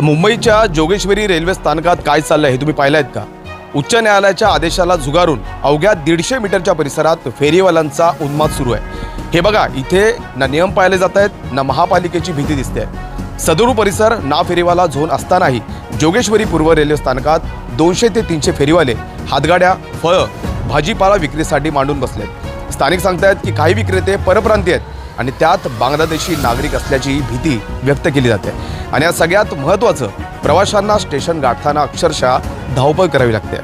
तर मुंबईच्या जोगेश्वरी रेल्वे स्थानकात काय चाललंय हे तुम्ही पाहिलं आहेत का? उच्च न्यायालयाच्या आदेशाला झुगारून अवघ्या दीडशे मीटरच्या परिसरात फेरीवाल्यांचा उन्माद सुरू आहे. हे बघा इथे ना नियम पाळले जात आहेत ना महापालिकेची भीती दिसते सदरू परिसर ना फेरीवाला झोन असतानाही जोगेश्वरी पूर्व रेल्वे स्थानकात दोनशे ते तीनशे फेरीवाले हातगाड्या फळं भाजीपाला विक्रीसाठी मांडून बसलेत. स्थानिक सांगतायत की काही विक्रेते परप्रांतीय आहेत. आणि त्यात बांगलादेशी नागरिक असल्याची भीती व्यक्त केली जाते. आणि या सगळ्यात महत्त्वाचं प्रवाशांना स्टेशन गाठताना अक्षरशः धावपळ करावी लागते.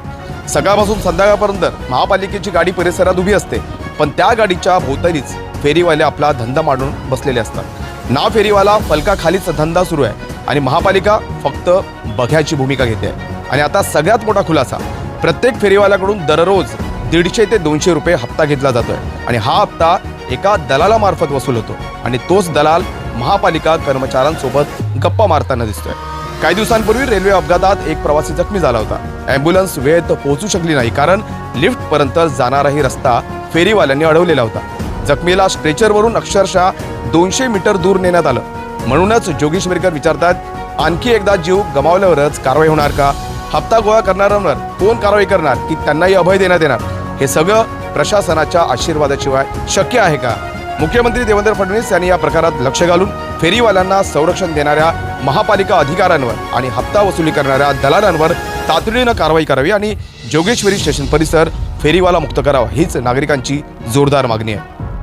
सकाळपासून संध्याकाळपर्यंत महापालिकेची गाडी परिसरात उभी असते पण त्या गाडीच्या भोवतालीच फेरीवाले आपला धंदा मांडून बसलेले असतात. ना फेरीवाला फलकाखालीच धंदा सुरू आहे आणि महापालिका फक्त बघ्याची भूमिका घेते. आणि आता सगळ्यात मोठा खुलासा प्रत्येक फेरीवाल्याकडून दररोज दीडशे ते दोनशे रुपये हप्ता घेतला जातोय. आणि हा हप्ता एका दलालामार्फत वसूल होतो आणि तोच दलाल महापालिका कर्मचाऱ्यांसोबत गप्पा मारताना दिसतोय. काही दिवसांपूर्वी रेल्वे अपघातात एक प्रवासी जखमी झाला होता. अँब्युलन्स वेळेत पोहोचू शकली नाही कारण लिफ्टपर्यंत जाणाराही रस्ता फेरीवाल्यांनी अडवलेला होता. जखमीला स्ट्रेचरवरून अक्षरशः दोनशे मीटर दूर नेण्यात आलं. म्हणूनच जोगेश्वरीकर विचारतात आणखी एकदा जीव गमावल्यावरच कारवाई होणार का? हप्ता गोळा करणाऱ्यांवर कोण कारवाई करणार की त्यांनाही अभय देण्यात येणार? हे सगळं प्रशासनाच्या आशीर्वादाशिवाय शक्य आहे का? मुख्यमंत्री देवेंद्र फडणवीस यांनी या प्रकारात लक्ष घालून फेरीवाल्यांना संरक्षण देणाऱ्या महापालिका अधिकाऱ्यांवर आणि हप्ता वसुली करणाऱ्या दलालांवर तातडीनं कारवाई करावी आणि जोगेश्वरी स्टेशन परिसर फेरीवाला मुक्त करावा हीच नागरिकांची जोरदार मागणी आहे.